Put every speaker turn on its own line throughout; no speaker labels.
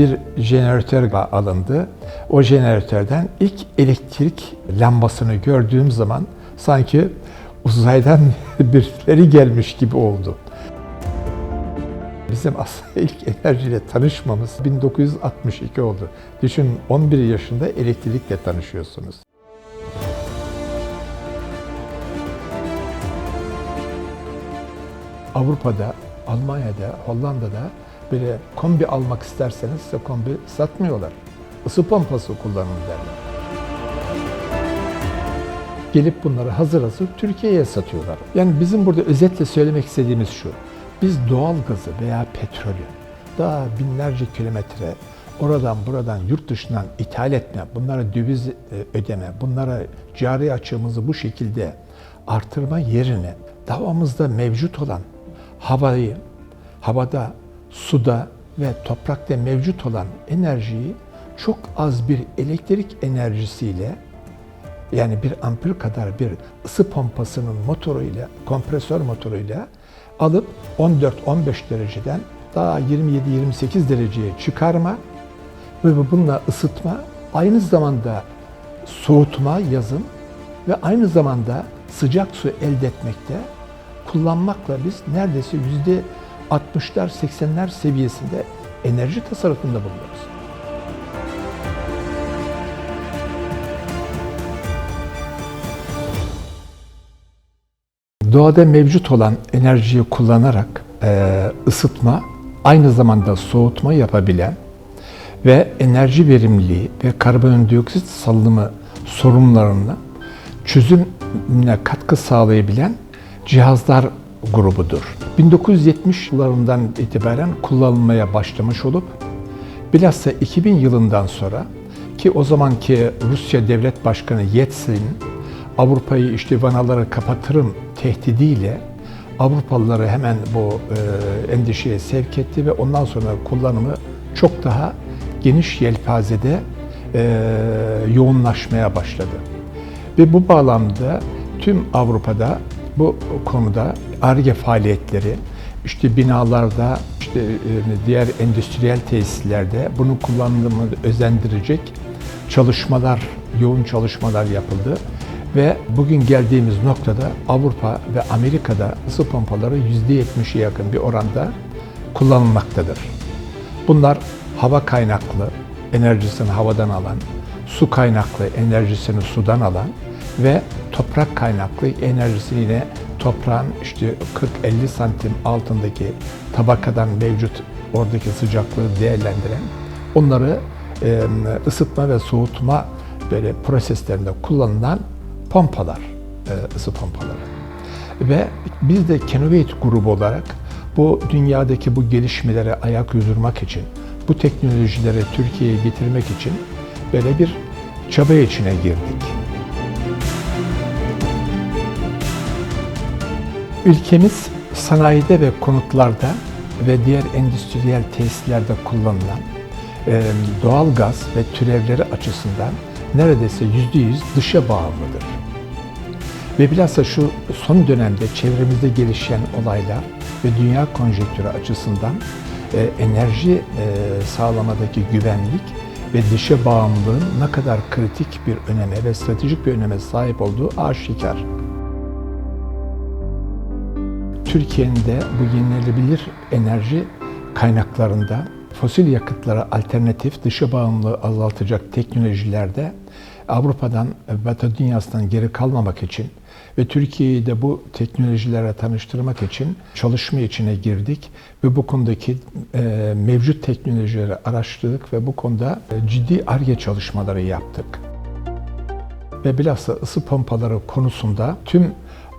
bir jeneratör alındı. O jeneratörden ilk elektrik lambasını gördüğüm zaman sanki uzaydan birileri gelmiş gibi oldu. Bizim aslında ilk enerjiyle tanışmamız 1962 oldu. Düşün 11 yaşında elektrikle tanışıyorsunuz. Avrupa'da, Almanya'da, Hollanda'da böyle kombi almak isterseniz size kombi satmıyorlar. Isı pompası kullanın derler. Gelip bunları hazır hazır Türkiye'ye satıyorlar. Yani bizim burada özetle söylemek istediğimiz şu. Biz doğal gazı veya petrolü daha binlerce kilometre oradan buradan yurt dışından ithal etme, bunlara döviz e, ödeme, bunlara cari açığımızı bu şekilde artırma yerine davamızda mevcut olan havayı, havada, suda ve toprakta mevcut olan enerjiyi çok az bir elektrik enerjisiyle yani bir ampul kadar bir ısı pompasının motoruyla, kompresör motoruyla alıp 14-15 dereceden daha 27-28 dereceye çıkarma ve bununla ısıtma, aynı zamanda soğutma yazın ve aynı zamanda sıcak su elde etmekte kullanmakla biz neredeyse yüzde 60'lar 80'ler seviyesinde enerji tasarrufunda bulunuyoruz. Doğada mevcut olan enerjiyi kullanarak e, ısıtma, aynı zamanda soğutma yapabilen ve enerji verimliliği ve karbondioksit salınımı sorunlarına çözümüne katkı sağlayabilen cihazlar grubudur. 1970 yıllarından itibaren kullanılmaya başlamış olup bilhassa 2000 yılından sonra ki o zamanki Rusya Devlet Başkanı Yeltsin Avrupa'yı işte vanaları kapatırım tehdidiyle Avrupalıları hemen bu e, endişeye sevk etti ve ondan sonra kullanımı çok daha geniş yelpazede e, yoğunlaşmaya başladı. Ve bu bağlamda tüm Avrupa'da bu konuda ARGE faaliyetleri, işte binalarda, işte e, diğer endüstriyel tesislerde bunun kullanımını özendirecek çalışmalar, yoğun çalışmalar yapıldı. Ve bugün geldiğimiz noktada Avrupa ve Amerika'da ısı pompaları %70'e yakın bir oranda kullanılmaktadır. Bunlar hava kaynaklı, enerjisini havadan alan, su kaynaklı, enerjisini sudan alan ve toprak kaynaklı enerjisini yine toprağın işte 40-50 santim altındaki tabakadan mevcut oradaki sıcaklığı değerlendiren onları ısıtma ve soğutma böyle proseslerinde kullanılan pompalar, ısı pompaları. Ve biz de Kenovate grubu olarak bu dünyadaki bu gelişmelere ayak uydurmak için, bu teknolojileri Türkiye'ye getirmek için böyle bir çaba içine girdik. Ülkemiz sanayide ve konutlarda ve diğer endüstriyel tesislerde kullanılan doğal gaz ve türevleri açısından neredeyse yüzde yüz dışa bağımlıdır. Ve bilhassa şu son dönemde çevremizde gelişen olaylar ve dünya konjektürü açısından enerji sağlamadaki güvenlik ve dışa bağımlılığın ne kadar kritik bir öneme ve stratejik bir öneme sahip olduğu aşikar. Türkiye'nin de bu yenilenebilir enerji kaynaklarında fosil yakıtlara alternatif dışa bağımlılığı azaltacak teknolojilerde Avrupa'dan, Batı dünyasından geri kalmamak için ve Türkiye'yi de bu teknolojilere tanıştırmak için çalışma içine girdik ve bu konudaki e, mevcut teknolojileri araştırdık ve bu konuda e, ciddi ARGE çalışmaları yaptık. Ve bilhassa ısı pompaları konusunda tüm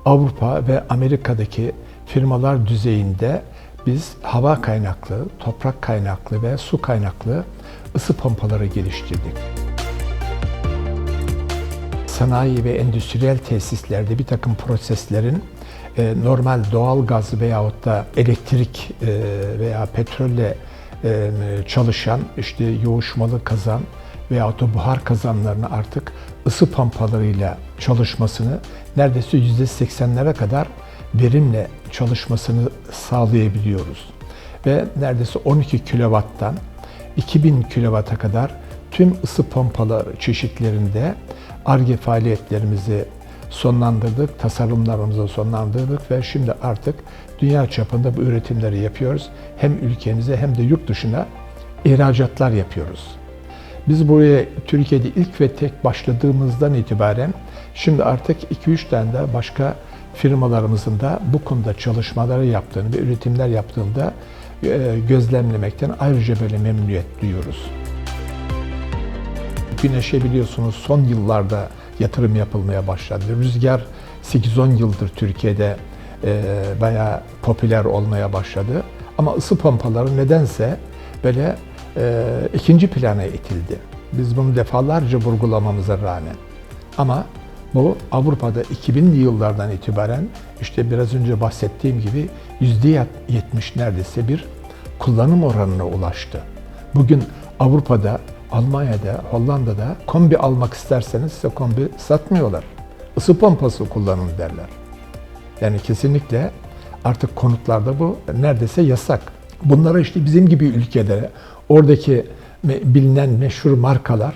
Avrupa ve Amerika'daki firmalar düzeyinde biz hava kaynaklı, toprak kaynaklı ve su kaynaklı ısı pompaları geliştirdik. Sanayi ve endüstriyel tesislerde bir takım proseslerin e, normal doğal gaz veyahut da elektrik e, veya petrolle e, çalışan işte yoğuşmalı kazan veyahut da buhar kazanlarını artık ısı pompalarıyla çalışmasını neredeyse %80'lere kadar verimle çalışmasını sağlayabiliyoruz. Ve neredeyse 12 kilowatttan 2000 kilovata kadar tüm ısı pompaları çeşitlerinde ARGE faaliyetlerimizi sonlandırdık, tasarımlarımızı sonlandırdık ve şimdi artık dünya çapında bu üretimleri yapıyoruz. Hem ülkemize hem de yurt dışına ihracatlar yapıyoruz. Biz buraya Türkiye'de ilk ve tek başladığımızdan itibaren şimdi artık 2-3 tane de başka firmalarımızın da bu konuda çalışmaları yaptığını ve üretimler yaptığında e, gözlemlemekten ayrıca böyle memnuniyet duyuyoruz. Güneşe biliyorsunuz son yıllarda yatırım yapılmaya başladı. Rüzgar 8-10 yıldır Türkiye'de e, bayağı popüler olmaya başladı. Ama ısı pompaları nedense böyle e, ikinci plana itildi. Biz bunu defalarca vurgulamamıza rağmen. Ama bu Avrupa'da 2000'li yıllardan itibaren işte biraz önce bahsettiğim gibi %70 neredeyse bir kullanım oranına ulaştı. Bugün Avrupa'da, Almanya'da, Hollanda'da kombi almak isterseniz size kombi satmıyorlar. Isı pompası kullanın derler. Yani kesinlikle artık konutlarda bu neredeyse yasak. Bunlara işte bizim gibi ülkede oradaki bilinen meşhur markalar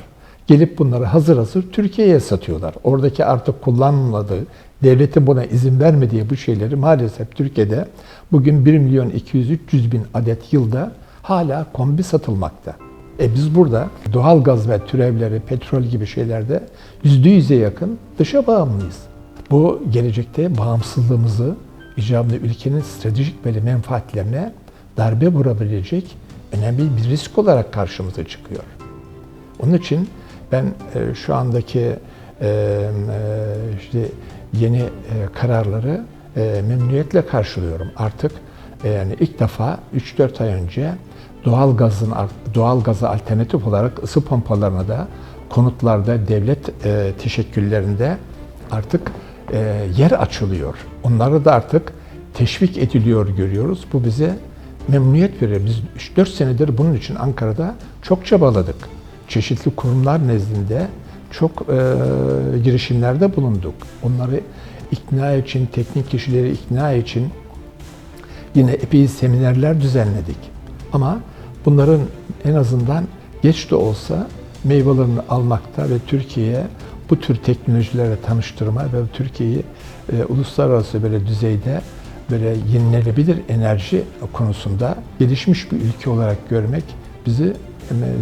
gelip bunları hazır hazır Türkiye'ye satıyorlar. Oradaki artık kullanılmadığı, devletin buna izin vermediği bu şeyleri maalesef Türkiye'de bugün 1 milyon 200-300 bin adet yılda hala kombi satılmakta. E biz burada doğal gaz ve türevleri, petrol gibi şeylerde yüzde yüze yakın dışa bağımlıyız. Bu gelecekte bağımsızlığımızı icabında ülkenin stratejik böyle menfaatlerine darbe vurabilecek önemli bir risk olarak karşımıza çıkıyor. Onun için ben e, şu andaki e, e, işte yeni e, kararları e, memnuniyetle karşılıyorum. Artık e, yani ilk defa 3-4 ay önce doğal gazın doğal gaza alternatif olarak ısı pompalarına da konutlarda devlet e, teşekküllerinde artık e, yer açılıyor. Onları da artık teşvik ediliyor görüyoruz. Bu bize memnuniyet veriyor. Biz 3-4 senedir bunun için Ankara'da çok çabaladık. Çeşitli kurumlar nezdinde çok e, girişimlerde bulunduk. Onları ikna için, teknik kişileri ikna için yine epey seminerler düzenledik. Ama bunların en azından geç de olsa meyvelerini almakta ve Türkiye'ye bu tür teknolojilerle tanıştırma ve Türkiye'yi e, uluslararası böyle düzeyde böyle yenilenebilir enerji konusunda gelişmiş bir ülke olarak görmek bizi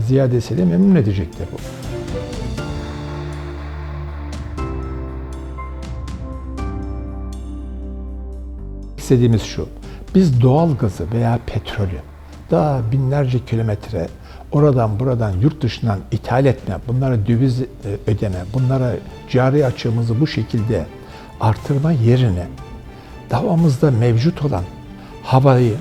ziyadesiyle memnun edecektir bu. İstediğimiz şu, biz doğal gazı veya petrolü daha binlerce kilometre oradan buradan yurt dışından ithal etme, bunlara döviz e, ödeme, bunlara cari açığımızı bu şekilde artırma yerine davamızda mevcut olan havayı,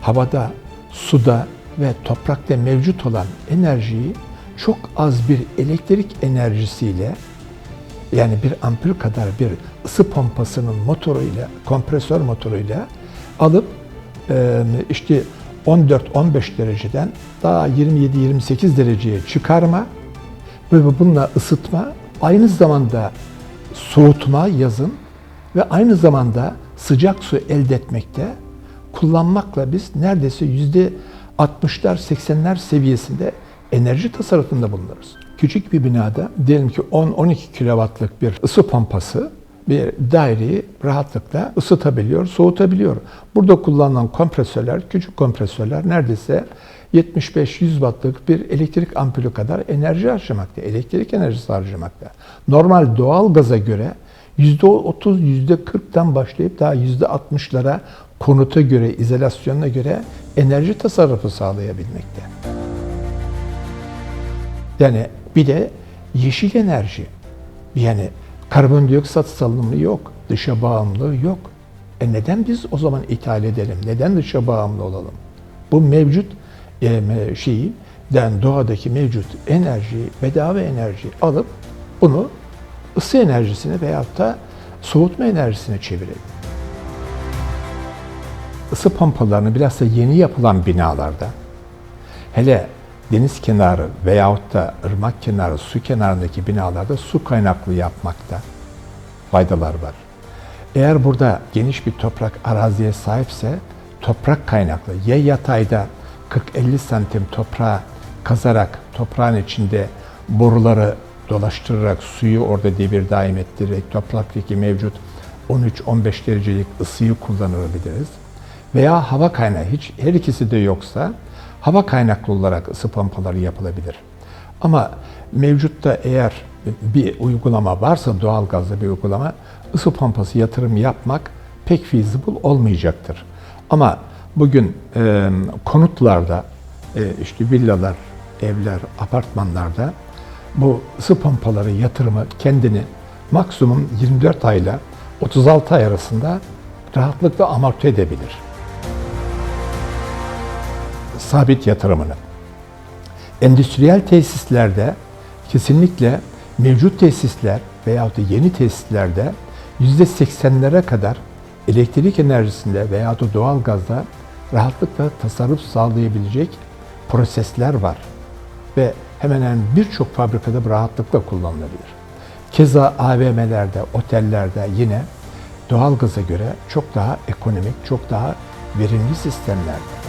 havada, suda ve toprakta mevcut olan enerjiyi çok az bir elektrik enerjisiyle yani bir ampul kadar bir ısı pompasının motoruyla, kompresör motoruyla alıp işte 14-15 dereceden daha 27-28 dereceye çıkarma ve bununla ısıtma, aynı zamanda soğutma yazın ve aynı zamanda sıcak su elde etmekte kullanmakla biz neredeyse yüzde 60'lar 80'ler seviyesinde enerji tasarrufunda bulunuruz. Küçük bir binada diyelim ki 10-12 kilowattlık bir ısı pompası bir daireyi rahatlıkla ısıtabiliyor, soğutabiliyor. Burada kullanılan kompresörler, küçük kompresörler neredeyse 75-100 wattlık bir elektrik ampulü kadar enerji harcamakta, elektrik enerjisi harcamakta. Normal doğal gaza göre %30, %40'tan başlayıp daha %60'lara konuta göre, izolasyonuna göre enerji tasarrufu sağlayabilmekte. Yani bir de yeşil enerji. Yani karbondioksit salınımı yok, dışa bağımlılığı yok. E neden biz o zaman ithal edelim? Neden dışa bağımlı olalım? Bu mevcut e, şeyi, den doğadaki mevcut enerjiyi, bedava enerji alıp bunu ısı enerjisine veyahut da soğutma enerjisine çevirelim. Isı pompalarını bilhassa yeni yapılan binalarda hele deniz kenarı veyahut da ırmak kenarı, su kenarındaki binalarda su kaynaklı yapmakta faydalar var. Eğer burada geniş bir toprak araziye sahipse toprak kaynaklı ya yatayda 40-50 santim toprağa kazarak toprağın içinde boruları dolaştırarak suyu orada devir daim ettirerek topraktaki mevcut 13-15 derecelik ısıyı kullanabiliriz. Veya hava kaynağı hiç her ikisi de yoksa hava kaynaklı olarak ısı pompaları yapılabilir. Ama mevcutta eğer bir uygulama varsa doğal gazlı bir uygulama ısı pompası yatırım yapmak pek feasible olmayacaktır. Ama bugün e, konutlarda e, işte villalar, evler, apartmanlarda bu ısı pompaları yatırımı kendini maksimum 24 ayla 36 ay arasında rahatlıkla amorti edebilir. Sabit yatırımını. Endüstriyel tesislerde kesinlikle mevcut tesisler veyahut da yeni tesislerde %80'lere kadar elektrik enerjisinde veya da doğal gazda rahatlıkla tasarruf sağlayabilecek prosesler var. Ve hemen hemen birçok fabrikada rahatlıkla kullanılabilir. Keza AVM'lerde, otellerde yine doğal gaza göre çok daha ekonomik, çok daha verimli sistemlerde.